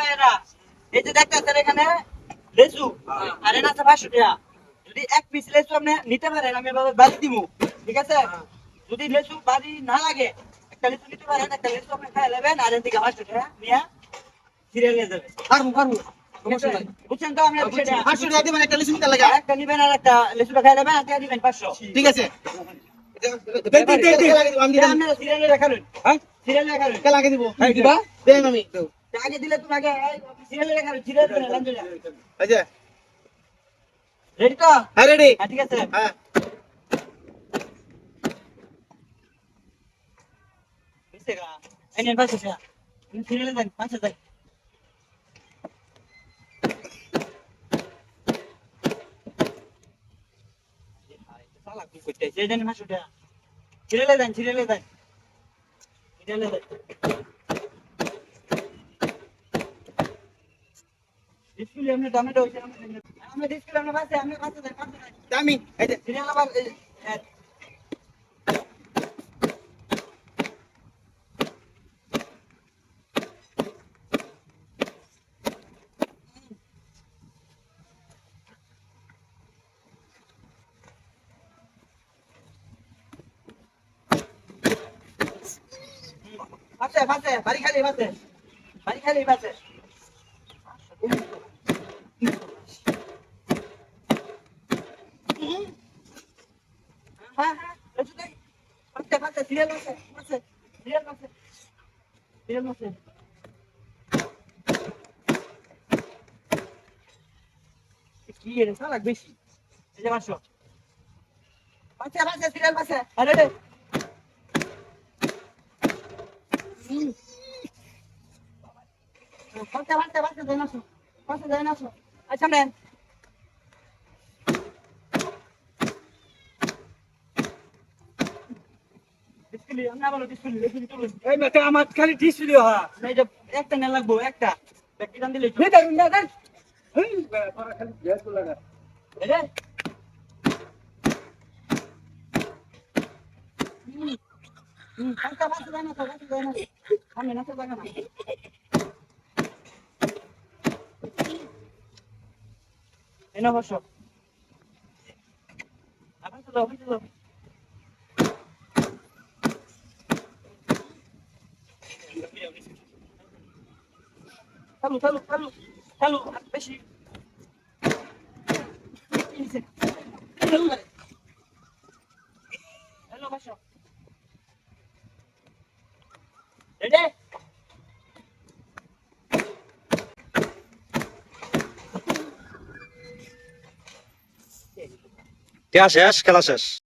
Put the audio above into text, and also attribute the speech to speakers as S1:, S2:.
S1: ভাইয়েরা। এই যে দেখতেছেন এখানে লেসু আর এখানে আছে পাঁচশো টাকা যদি এক পিস লেসু আপনি নিতে পারেন আমি বাড়ি দিব ঠিক আছে? যদি লেসু বাড়ি না লাগে একটা লেসু নিতে পারেন একটা লেসু আপনি খাই নেবেন আর এদিকে পাঁচশো টাকা নিয়ে সিরিয়াল নিয়ে যাবেন।
S2: পারব পারব।
S1: বুঝছেন তো আমি
S2: পাঁচশো টাকা দিবেন একটা লিচু নিতে লাগে।
S1: একটা নিবেন আর একটা লেসুটা খাই নেবেন আর দিবেন পাঁচশো।
S2: ঠিক আছে। দেন, দেন, দেন, দেন, লাগে দিব,
S1: সিরিয়ালে
S2: হ্যাঁ?
S1: সিরিয়ালে রাখালেন
S2: কে লাগে দিব? দিবা? দেন আমি।
S1: আগে দিলে তুমি আগে সিরিয়ালে রাখালেন সিরিয়ালে রাখালেন
S2: এই যে,
S1: রেডি তো?
S2: হ্যাঁ, ready?
S1: হ্যাঁ ঠিক আছে।
S2: হ্যাঁ।
S1: বুঝতে গা। এই নেন পাঁচশো টাকা। তুমি সিরিয়ালে দেন। ডিসপ্লে আপনি টমেটো হইছে আমরা ডিসপ্লে আমরা পাশে আমরা পাশে দেন পাশে দেন
S2: আমি, এই যে,
S1: সিরিয়াল আবার এই, এই, পাশে পাশে বাড়ি খালি পাশে বাড়ি খালি পাশে হ্যাঁ হ্যাঁ একটু দেখ পাশে পাশে সিরিয়াল পাশে পাশে সিরিয়াল পাশে সিরিয়াল পাশে কি রে সালাক বেশি এই যে পাঁচশো পাশে পাশে সিরিয়াল পাশে আরে রে হুম। পাশে পাশে পাশে দেন আসো পাশে দেন আসো আচ্ছা নেন ডিসপ্লে আমরা বলো ডিসপ্লে ডিসপ্লে
S3: এই মেতে আমার খালি ডিসপ্লে হা।
S1: না এটা একটা না লাগবো একটা। দিলে
S3: নে দারুণ না দার হেই তোরা খালি গ্যাস লাগা
S1: এই যে। হুম পাঁচটা পাঁচটা না তো দেয় না। তো জায়গা না। এনে বসো। আবার চলো অফিসে Talu, talu, talu, talu, beşi. İnse. Talu, talu. Hello, başla.
S4: Dede. Ya, ya, kalasas.